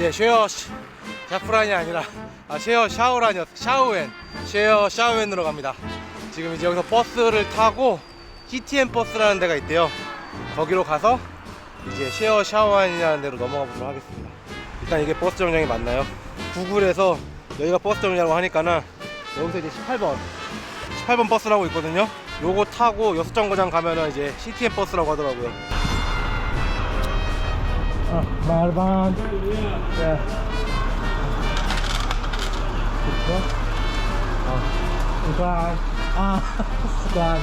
이제 쉐어 시- 자프란이 아니라 아, 쉐어 샤오란이었 샤오엔 쉐어 샤오엔으로 갑니다. 지금 이제 여기서 버스를 타고 TTM 버스라는 데가 있대요. 거기로 가서 이제 쉐어 샤오안이라는 데로 넘어가 보도록 하겠습니다. 일단 이게 버스 정류장이 맞나요? 구글에서 여기가 버스 정류장이라고 하니까는 여기서 이제 18번 18번 버스라고 있거든요. 요거 타고 여수정거장 가면은 이제 CTM 버스라고 하더라고요. 아, 말반. 네. 그쵸? 아, 습관.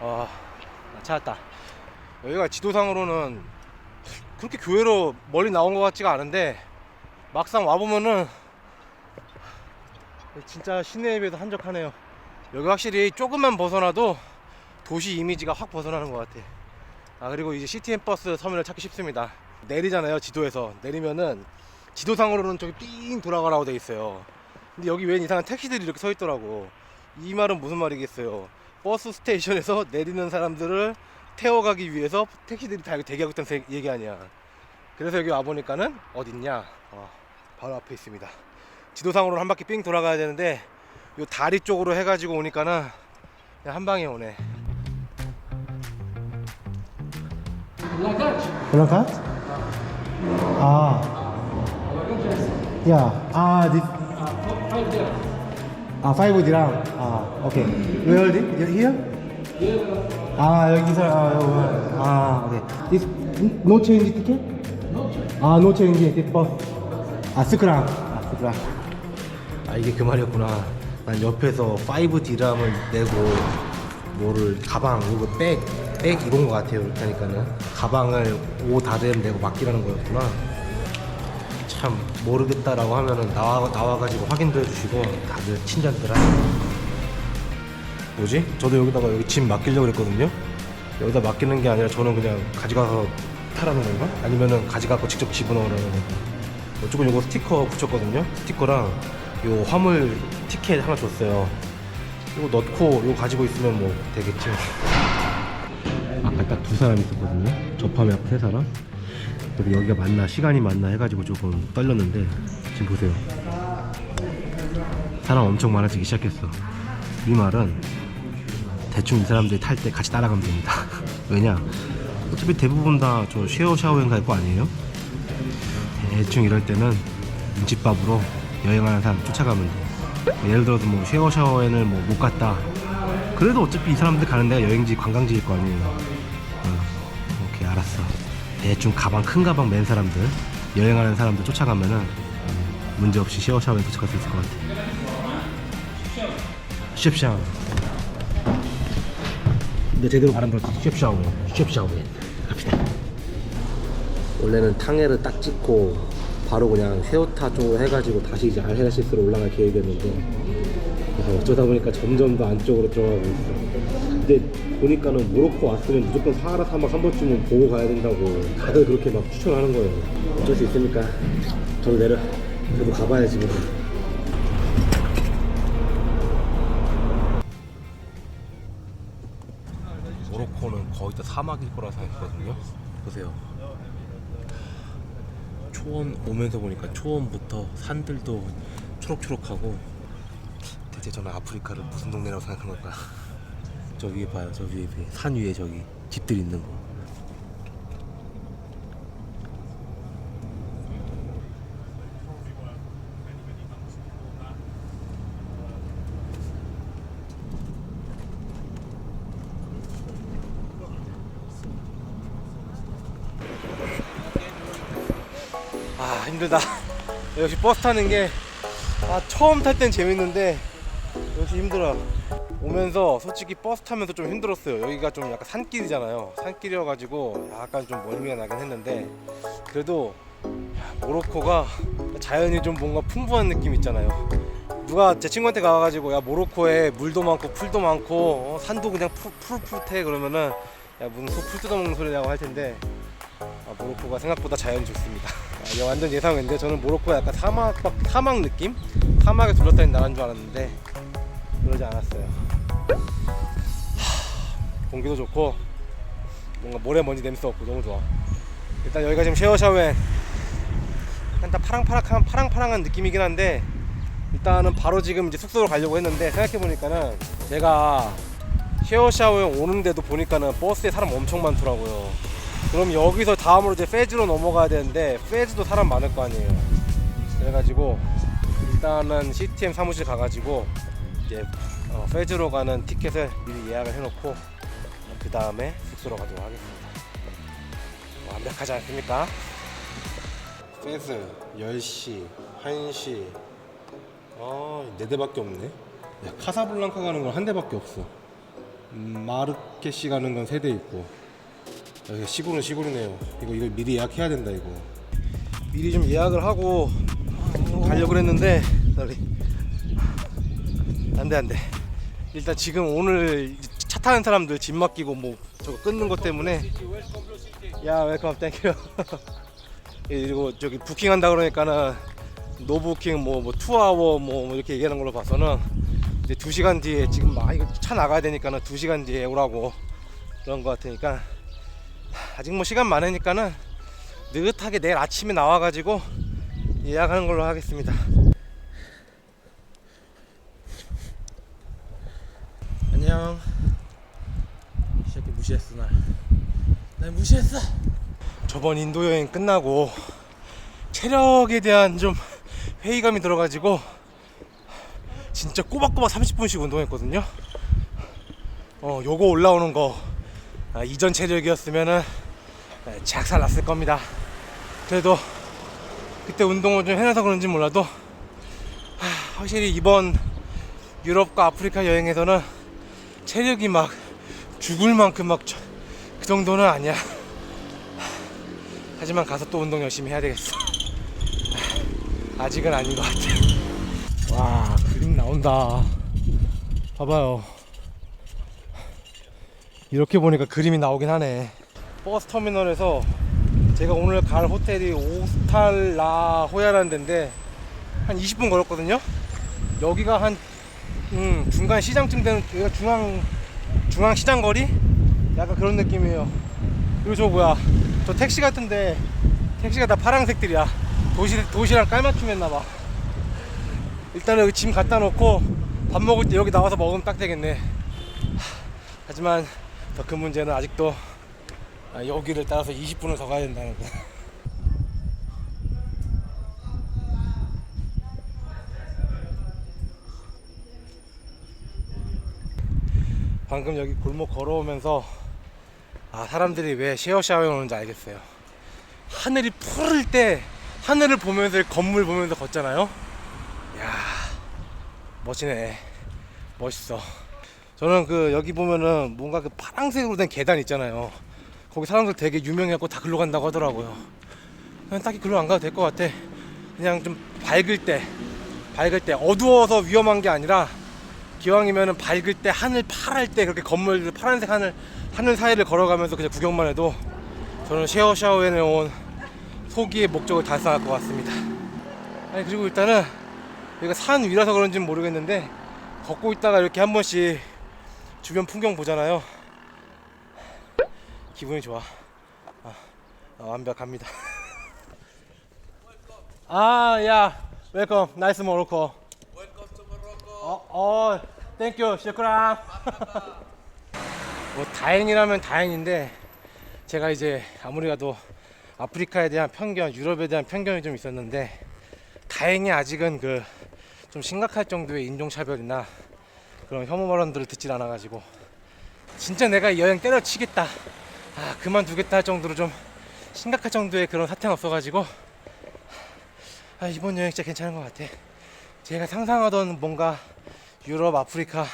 아. 아, 찾았다. 여기가 지도상으로는 그렇게 교회로 멀리 나온 것 같지가 않은데 막상 와보면은 진짜 시내에 비해서 한적하네요. 여기 확실히 조금만 벗어나도 도시 이미지가 확 벗어나는 것 같아. 아 그리고 이제 CTM 버스 터미널 찾기 쉽습니다. 내리잖아요 지도에서 내리면은 지도상으로는 저기 삥 돌아가라고 돼 있어요. 근데 여기 웬 이상한 택시들이 이렇게 서 있더라고. 이 말은 무슨 말이겠어요? 버스 스테이션에서 내리는 사람들을 태워가기 위해서 택시들이 다 대기하고 있다는 세- 얘기 아니야. 그래서 여기 와보니까는 어딨냐? 어, 바로 앞에 있습니다. 지도상으로는 한 바퀴 삥 돌아가야 되는데 요 다리 쪽으로 해가지고 오니까는 그냥 한 방에 오네. 블랑카트? 아, 야, 아, this, 아, 파이브 디랑, 아, 오케이. Where is it? Here? 아, 여기서, 아, 여기, 아, 오케이. This, no change ticket? 아, no change ticket bus. 아, 스크랑, 아, 스크랑. 아, 이게 그 말이었구나. 난 옆에서 5D람을 내고 뭐를 가방 이거 백, 백 이건 것 같아요. 하니까는 가방을 5 다름 내고 맡기라는 거였구나. 참 모르겠다라고 하면은 나와 나와가지고 확인도 해주시고 다들 친절들아. 뭐지? 저도 여기다가 여기 짐 맡기려고 그랬거든요. 여기다 맡기는 게 아니라 저는 그냥 가져가서 타라는 건가? 아니면은 가져가고 직접 집어넣으라는 건가? 어쩌고 요거 스티커 붙였거든요. 스티커랑 요 화물 티켓 하나 줬어요. 이거 넣고 이거 가지고 있으면 뭐 되겠지. 아까 딱 두 사람 있었거든요. 접함에 아까 세 사람. 그리고 여기가 맞나 시간이 맞나 해가지고 조금 떨렸는데 지금 보세요. 사람 엄청 많아지기 시작했어. 이 말은 대충 이 사람들이 탈 때 같이 따라가면 됩니다. 왜냐? 어차피 대부분 다 저 쉐어 샤워행 갈 거 아니에요? 대충 이럴 때는 눈칫밥으로 여행하는 사람 쫓아가면 돼. 예를 들어서 뭐 쉐어 샤워행을 뭐못 갔다. 그래도 어차피 이 사람들 가는 데가 여행지 관광지일 거 아니에요. 어, 오케이 알았어. 대충 가방 큰 가방 맨 사람들 여행하는 사람들 쫓아가면은 음, 문제 없이 쉐어 샤워에 도착할 수 있을 것 같아. 쉐프샤워. 근데 제대로 발음 들었지. 쉐프샤워. 쉐프샤워. 갑시다. 원래는 탕해를 딱 찍고 바로 그냥 새우타 쪽으로 해가지고 다시 이제 알헤라시스로 올라갈 계획이었는데 그래서 어쩌다 보니까 점점 더 안쪽으로 들어가고 있어. 근데 보니까는 모로코 왔으면 무조건 사하라 사막 한 번쯤은 보고 가야 된다고 다들 그렇게 막 추천하는 거예요. 어쩔 수 있습니까? 저도 내려, 저도 가봐야지 뭐. 모로코는 거의 다 사막일 거라 생각했거든요. 보세요. 초원 오면서 보니까 초원부터 산들도 초록초록하고 대체 저는 아프리카를 무슨 동네라고 생각한 걸까? 저 위에 봐요. 저 위에 위에. 산 위에 저기 집들 있는 거. 아 힘들다 역시 버스 타는 게 아, 처음 탈 땐 재밌는데 역시 힘들어. 오면서 솔직히 버스 타면서 좀 힘들었어요. 여기가 좀 약간 산길이잖아요. 산길이어가지고 약간 좀 멀미가 나긴 했는데 그래도 야, 모로코가 자연이 좀 뭔가 풍부한 느낌 있잖아요. 누가 제 친구한테 가가지고 야 모로코에 물도 많고 풀도 많고 어, 산도 그냥 푸, 푸릇푸릇해 그러면은 야 무슨 소풀 뜯어먹는 소리냐고 할 텐데 아, 모로코가 생각보다 자연이 좋습니다. 아, 완전 예상인데 저는 모로코가 약간 사막 사막 느낌? 사막에 둘러싸인 나라인 줄 알았는데 그러지 않았어요. 하, 공기도 좋고 뭔가 모래먼지 냄새 없고 너무 좋아. 일단 여기가 지금 약간 다 파랑파랑한 파랑파랑한 느낌이긴 한데 일단은 바로 지금 이제 숙소로 가려고 했는데 생각해 보니까는 제가 쉐어샤오에 오는데도 보니까는 버스에 사람 엄청 많더라고요. 그럼 여기서 다음으로 이제 페즈로 넘어가야 되는데 페즈도 사람 많을 거 아니에요. 그래가지고 일단은 CTM 사무실 가가지고 이제 어, 페즈로 가는 티켓을 미리 예약을 해놓고 그 다음에 숙소로 가도록 하겠습니다. 완벽하지 않습니까? 페즈 10시, 1시 아, 네 대밖에 없네. 야, 카사블랑카 가는 건 한 대밖에 없어. 음, 마르케시 가는 건 세 대 있고. 시골은 시골이네요. 이거 이거 미리 예약해야 된다 이거. 미리 좀 예약을 하고 가려고 그랬는데 빨리 안돼 안돼. 일단 지금 오늘 차 타는 사람들 짐 맡기고 뭐 저거 끊는 것 때문에 야 웰컴 땡큐. 그리고 저기 부킹한다 그러니까는 노 부킹 뭐, 뭐 투아워 뭐 이렇게 얘기하는 걸로 봐서는 이제 2시간 뒤에 지금 막 이거 차 나가야 되니까는 2시간 뒤에 오라고 그런 거 같으니까 아직 뭐 시간 많으니까는 느긋하게 내일 아침에 나와가지고 예약하는 걸로 하겠습니다. 안녕. 이 새끼 무시했어 날. 날 무시했어. 저번 인도 여행 끝나고 체력에 대한 좀 회의감이 들어가지고 진짜 꼬박꼬박 30분씩 운동했거든요. 어, 요거 올라오는 거 아, 이전 체력이었으면은 네, 작살 났을 겁니다. 그래도 그때 운동을 좀 해놔서 그런지 몰라도 하, 확실히 이번 유럽과 아프리카 여행에서는 체력이 막 죽을 만큼 막 그 정도는 아니야. 하지만 가서 또 운동 열심히 해야 되겠어. 아직은 아닌 것 같아. 와, 그림 나온다. 봐봐요. 이렇게 보니까 그림이 나오긴 하네. 버스 터미널에서 제가 오늘 갈 호텔이 오스탈라 호야라는 데인데 한 20분 걸었거든요. 여기가 한 음, 중간 시장쯤 되는 중앙 중앙 시장 거리? 약간 그런 느낌이에요. 그리고 저 뭐야? 저 택시 같은데 택시가 다 파란색들이야. 도시 도시랑 깔맞춤했나봐. 일단은 여기 짐 갖다 놓고 밥 먹을 때 여기 나와서 먹으면 딱 되겠네. 하, 하지만 더 큰 문제는 아직도 아, 여기를 따라서 20분을 더 가야 된다는 거. 방금 여기 골목 걸어오면서 아 사람들이 왜 쉐어 샤워에 오는지 알겠어요. 하늘이 푸를 때 하늘을 보면서 건물 보면서 걷잖아요. 야 멋지네. 멋있어. 저는 그 여기 보면은 뭔가 그 파란색으로 된 계단 있잖아요. 거기 사람들 되게 유명해갖고 다 글로 간다고 하더라고요. 그냥 딱히 글로 안 가도 될 것 같아. 그냥 좀 밝을 때, 밝을 때 어두워서 위험한 게 아니라 기왕이면은 밝을 때 하늘 파랄 때 그렇게 건물들 파란색 하늘 하늘 사이를 걸어가면서 그냥 구경만 해도 저는 쉐어 샤워에 온 소기의 목적을 달성할 것 같습니다. 아니 그리고 일단은 여기가 산 위라서 그런지는 모르겠는데 걷고 있다가 이렇게 한 번씩 주변 풍경 보잖아요. 기분이 좋아. 아, 아, 완벽합니다. 아, 야, 웰컴, 나이스 모로코. 어, 어, 땡큐, 슈크랑. 뭐 다행이라면 다행인데 제가 이제 아무리라도 아프리카에 대한 편견, 유럽에 대한 편견이 좀 있었는데 다행히 아직은 그 좀 심각할 정도의 인종차별이나 그런 혐오 발언들을 듣질 않아가지고 진짜 내가 이 여행 때려치겠다, 아 그만두겠다 할 정도로 좀 심각할 정도의 그런 사태는 없어가지고 아, 이번 여행 진짜 괜찮은 것 같아. 제가 상상하던 뭔가 유럽, 아프리카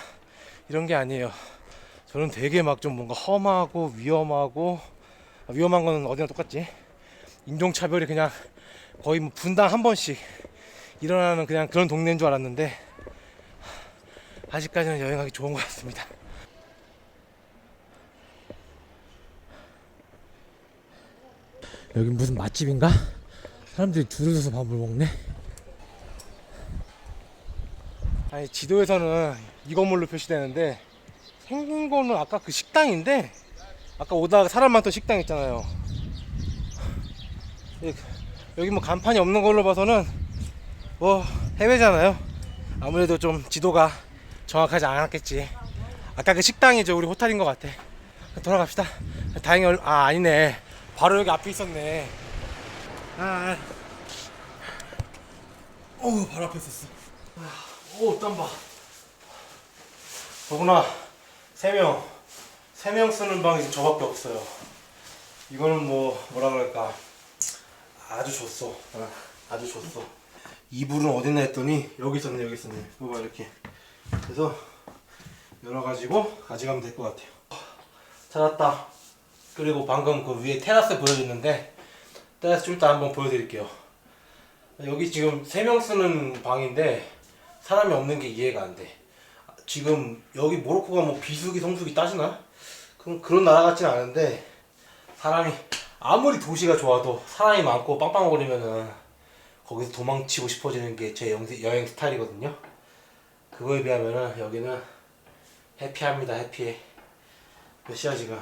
이런 게 아니에요. 저는 되게 막 좀 뭔가 험하고 위험하고 아, 위험한 거는 어디나 똑같지. 인종차별이 그냥 거의 뭐 분당 한 번씩 일어나는 그냥 그런 동네인 줄 알았는데 아직까지는 여행하기 좋은 것 같습니다. 여기 무슨 맛집인가? 사람들이 줄을 서서 밥을 먹네. 아니 지도에서는 이 건물로 표시되는데 생긴 거는 아까 그 식당인데 아까 오다가 사람 많던 식당 있잖아요. 예, 여기 뭐 간판이 없는 걸로 봐서는 뭐 해외잖아요. 아무래도 좀 지도가 정확하지 않았겠지. 아까 그 식당이죠. 우리 호텔인 것 같아. 돌아갑시다. 다행히 얼... 아 아니네. 바로 여기 앞에 있었네. 아. 아. 오 바로 앞에 있었어. 오 땀 봐. 더구나 세 명. 세 명 쓰는 방이 지금 저밖에 없어요. 이거는 뭐 뭐라 그럴까 아주 좋소. 어, 아주 좋소. 이불은 어딨나 했더니 여기 있었네 여기 있었네. 이거 봐 이렇게. 그래서 열어가지고 가져가면 될 것 같아요. 찾았다. 그리고 방금 그 위에 테라스 보여줬는데 테라스 좀 이따 한번 보여드릴게요. 여기 지금 세명 쓰는 방인데 사람이 없는 게 이해가 안 돼. 지금 여기 모로코가 뭐 비수기 성수기 따지나? 그럼 그런 나라 같지는 않은데 사람이 아무리 도시가 좋아도 사람이 많고 빵빵거리면은 거기서 도망치고 싶어지는 게 제 여행 스타일이거든요. 그거에 비하면은 여기는 해피합니다 해피해. 몇 시야 지금?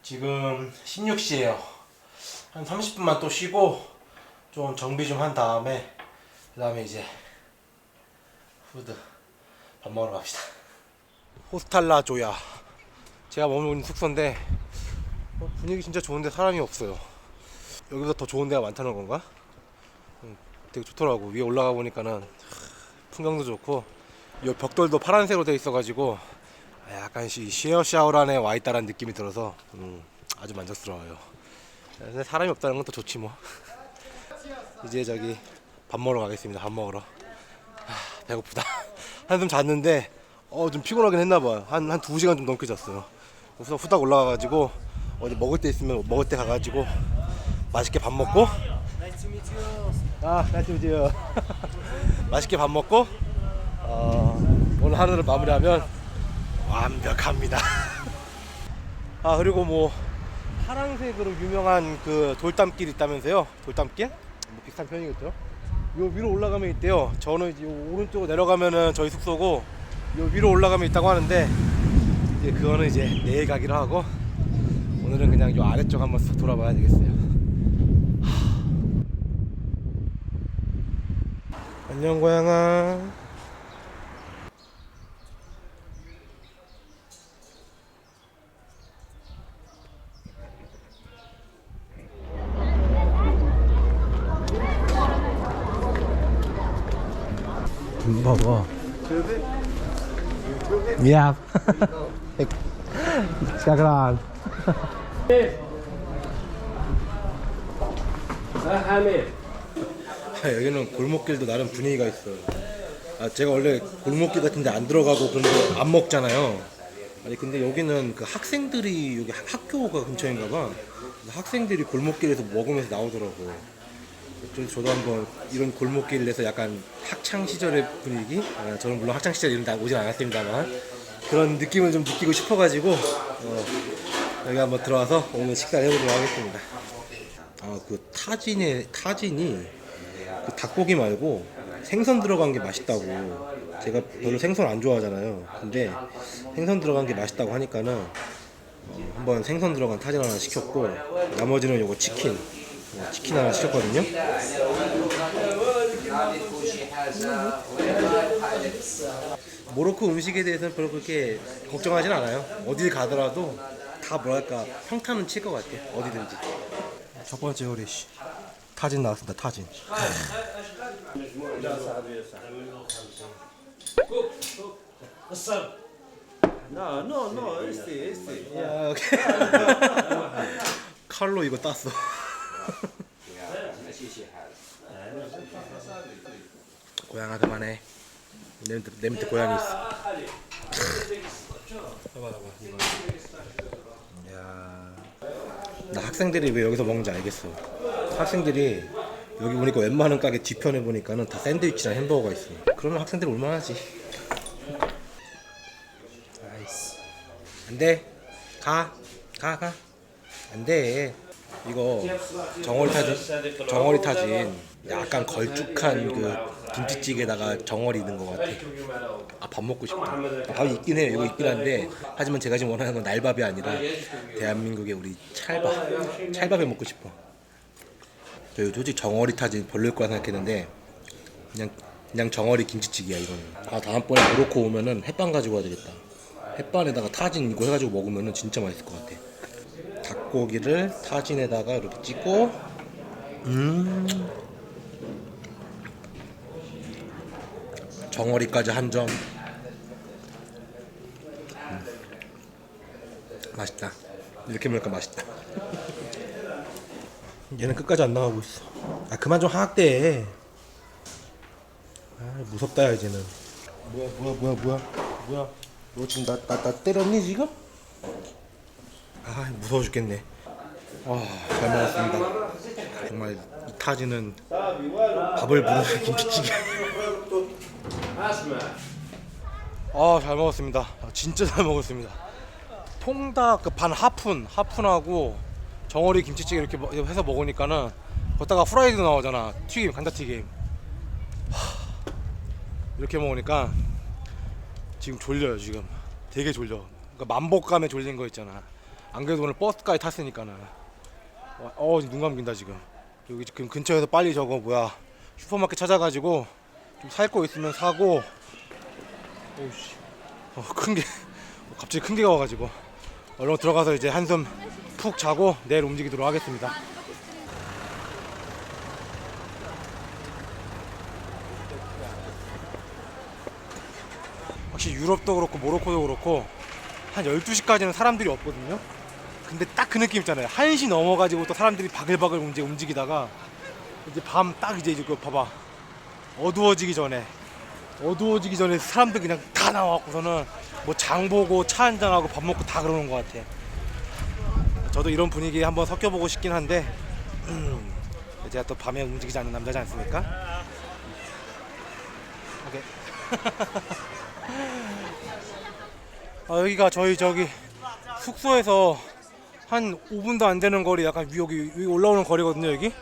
지금 16시에요. 한 30분만 또 쉬고 좀 정비 좀 한 다음에 그 다음에 이제 푸드 밥 먹으러 갑시다. 호스탈라 조야. 제가 있는 숙소인데 어, 분위기 진짜 좋은데 사람이 없어요. 여기보다 더 좋은 데가 많다는 건가? 음, 되게 좋더라고. 위에 올라가 보니까는 하, 풍경도 좋고 이 벽돌도 파란색으로 돼 있어가지고 약간 시, 쉐어 샤워란에 와 있다는 느낌이 들어서 음, 아주 만족스러워요. 근데 사람이 없다는 건더 좋지 뭐. 이제 저기 밥 먹으러 가겠습니다. 밥 먹으러. 하, 배고프다. 한숨 잤는데 어 좀 피곤하긴 했나 봐요. 한 한 두 시간 좀 넘게 잤어요. 그래서 후딱 올라가가지고 어디 먹을 데 있으면 먹을 데 가가지고 맛있게 밥 먹고 아, 나이스 미지요. 맛있게 밥 먹고 어, 오늘 하루를 마무리하면 완벽합니다. 아 그리고 뭐 파란색으로 유명한 그 돌담길 있다면서요? 돌담길? 뭐 비슷한 편이겠죠? 요 위로 올라가면 있대요. 저는 이제 요 오른쪽으로 내려가면은 저희 숙소고 요 위로 올라가면 있다고 하는데 이제 그거는 이제 내일 가기로 하고 오늘은 그냥 요 아래쪽 한번 쓱 돌아봐야 되겠어요. 하. 안녕 고양아. 봐봐. 미안. 샤그란. 아, 여기는 골목길도 나름 분위기가 있어요. 아, 제가 원래 골목길 같은데 안 들어가고 그런 거 안 먹잖아요. 아니 근데 여기는 그 학생들이 여기 학- 학교가 근처인가 봐. 그래서 학생들이 골목길에서 먹으면서 나오더라고. 저도 한번 이런 골목길 내서 약간 학창 시절의 분위기, 아, 저는 물론 학창 시절 이런 데 오진 않았습니다만 그런 느낌을 좀 느끼고 싶어가지고 어, 여기 한번 들어와서 오늘 식사를 해보도록 하겠습니다. 아 그 타진의 타진이 그 닭고기 말고 생선 들어간 게 맛있다고 제가 별로 생선 안 좋아하잖아요. 근데 생선 들어간 게 맛있다고 하니까는 어, 한번 생선 들어간 타진 하나 시켰고 나머지는 요거 치킨 어, 치킨 하나 시켰거든요. 모로코 음식에 대해서는 별로 그렇게 걱정하진 않아요. 어딜 가더라도 다 뭐랄까 평타는 칠 것 같아. 어디든지. 첫 번째 요리 씨. 타진 나왔습니다. 타진. No, no, no, este, este. 야, 오케이. 칼로 이거 땄어. 고양아 그만해. 내 밑에, 내 밑에 고양이 있어. 봐봐, 봐봐. 이거. 야, 나 학생들이 왜 여기서 먹는지 알겠어. 학생들이 여기 오니까 웬만한 가게 뒤편에 보니까는 다 샌드위치랑 햄버거가 있어. 그러면 학생들이 얼마나지? 아이씨. 안 돼. 가. 가, 가. 안 돼. 이거 정어리 타진 정어리 타진 약간 걸쭉한 그 김치찌개에다가 정어리 있는 것 같아. 아 밥 먹고 싶다. 아, 밥이 있긴 해요. 이거 있긴 한데 하지만 제가 지금 원하는 건 날밥이 아니라 대한민국의 우리 찰밥. 찰밥에 먹고 싶어. 저 솔직히 정어리 타진 별로일 거라 생각했는데 그냥 그냥 정어리 김치찌개야 이거는. 아 다음번에 모로코 오면은 햇반 가지고 와야 되겠다. 햇반에다가 타진 이거 해가지고 먹으면은 진짜 맛있을 것 같아. 닭고기를 타진에다가 이렇게 찍고 음 정어리까지 한 점 음. 맛있다 이렇게 먹으니까 맛있다 얘는 끝까지 안 나가고 있어 아 그만 좀 하악대 아 무섭다 야 이제는 뭐야 뭐야 뭐야 뭐야 뭐야 너 지금 나 나 나 때렸니 지금? 아 무서워 죽겠네. 아잘 먹었습니다. 정말 이 타지는 밥을 부르는 김치찌개. 아 잘 먹었습니다. 아, 진짜 잘 먹었습니다. 통닭 그 반 하푼 하푼하고 정어리 김치찌개 이렇게 먹- 해서 먹으니까는 거기다가 후라이드 나오잖아. 튀김. 하, 이렇게 먹으니까 지금 졸려요 지금. 되게 졸려. 그러니까 만복감에 졸린 거 있잖아. 안 그래도 오늘 버스까지 탔으니까는. 와, 어, 감긴다 지금. 여기 지금 근처에서 빨리 저거 뭐야 슈퍼마켓 찾아가지고 좀 살 거 있으면 사고. 오씨, 어, 큰 게, 갑자기 큰 개가 와가지고 얼른 들어가서 이제 한숨 푹 자고 내일 움직이도록 하겠습니다. 확실히 유럽도 그렇고 모로코도 그렇고 한 12시까지는 사람들이 없거든요. 근데 딱 그 느낌 있잖아요. 1시 넘어가지고 또 사람들이 바글바글 움직, 움직이다가 이제 밤 딱 이제 이거 봐봐. 어두워지기 전에 어두워지기 전에 사람들 그냥 다 나와갖고서는 뭐 장 보고 차 한잔하고 밥 먹고 다 그러는 것 같아. 저도 이런 분위기에 한번 섞여보고 싶긴 한데 음, 제가 또 밤에 움직이지 않는 남자지 않습니까? 아, 여기가 저희 저기 숙소에서 한 5분도 안 되는 거리 약간 위 여기 위 올라오는 거리거든요 여기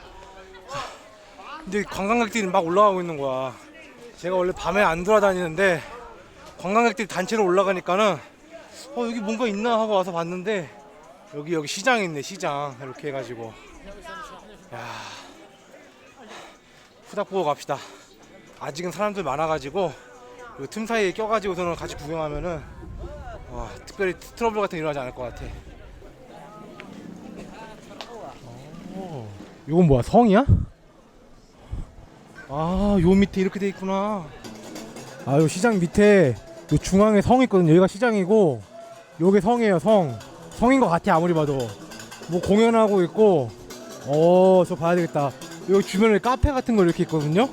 근데 관광객들이 막 올라가고 있는 거야 제가 원래 밤에 안 돌아다니는데 관광객들이 단체로 올라가니까는 어 여기 뭔가 있나 하고 와서 봤는데 여기 여기 시장 있네 시장 이렇게 해가지고 야 후딱 보고 갑시다 아직은 사람들 많아가지고 그틈 사이에 껴가지고서는 같이 구경하면은 와, 특별히 트러블 같은 거 일어나지 않을 것 같아. 오, 이건 뭐야? 성이야? 아, 요 밑에 이렇게 돼 있구나. 아, 요 시장 밑에 요 중앙에 성 있거든요. 여기가 시장이고 요게 성이에요, 성. 성인 것 같아 아무리 봐도. 뭐 공연하고 있고. 어, 저 봐야 되겠다. 여기 주변에 카페 같은 거 이렇게 있거든요.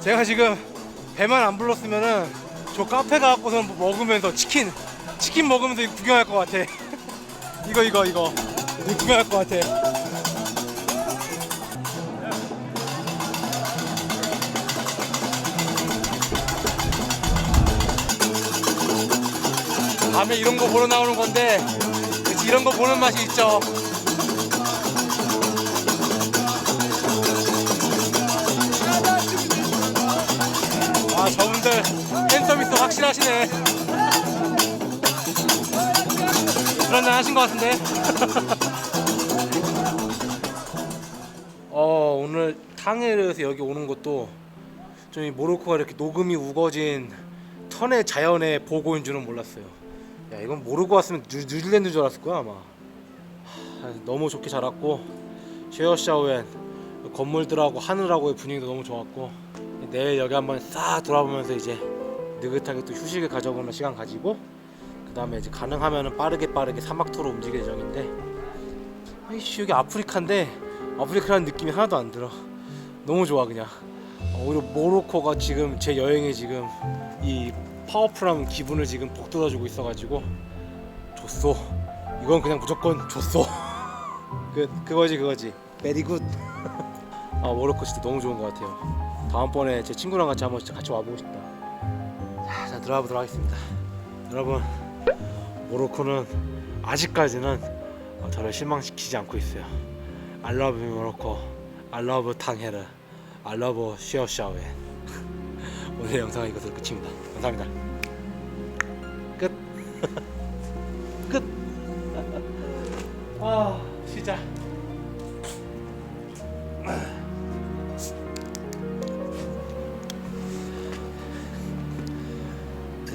제가 지금 배만 안 불렀으면은 저 카페 가갖고서 먹으면서 치킨 치킨 먹으면서 이거 구경할 것 같아. 이거 이거 이거 이거 구경할 것 같아. 밤에 이런 거 보러 나오는 건데 그치, 이런 거 보는 맛이 있죠. 아 저분들 팬 서비스 확실하시네. 그런 날 하신 것 같은데. 어 오늘 탕헤르에서 여기 오는 것도 좀 이 모로코가 이렇게 녹음이 우거진 턴의 자연의 보고인 줄은 몰랐어요. 야 이건 모르고 왔으면 뉴, 뉴질랜드인 줄 알았을 거야 아마. 하, 너무 좋게 자랐고 쉐어샤우엔 건물들하고 하늘하고의 분위기도 너무 좋았고 내일 여기 한번 싹 돌아보면서 이제 느긋하게 또 휴식을 가져보는 시간 가지고 그 다음에 이제 가능하면은 빠르게 빠르게 사막 투로 움직일 예정인데 아이씨 여기 아프리카인데 아프리카라는 느낌이 하나도 안 들어 너무 좋아 그냥 어, 오히려 모로코가 지금 제 여행에 지금 이 파워풀한 기분을 지금 북돋아주고 있어가지고 좋소 이건 그냥 무조건 좋소 그 그거지 그거지. 베리 굿 아 모로코 진짜 너무 좋은 것 같아요. 다음번에 제 친구랑 같이 한번 같이 와보고 싶다. 자, 자 들어가 보도록 하겠습니다. 여러분 모로코는 아직까지는 어, 저를 실망시키지 않고 있어요. I love 모로코 I love 탕헤르 I love 슈어샤웨 오늘 영상은 이것으로 끝입니다 감사합니다 끝 끝. 아, 진짜.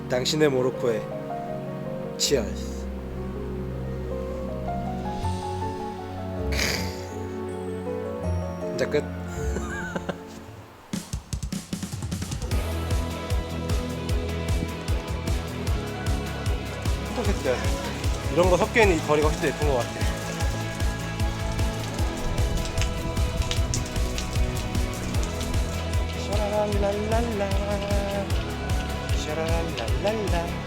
당신의 모로코에 치얼스. 이제 끝. 어떡했어요. 이런 거 섞여 있는 이 거리가 훨씬 더 예쁜 것 같아. 샤라랄랄랄라 샤라랄랄랄라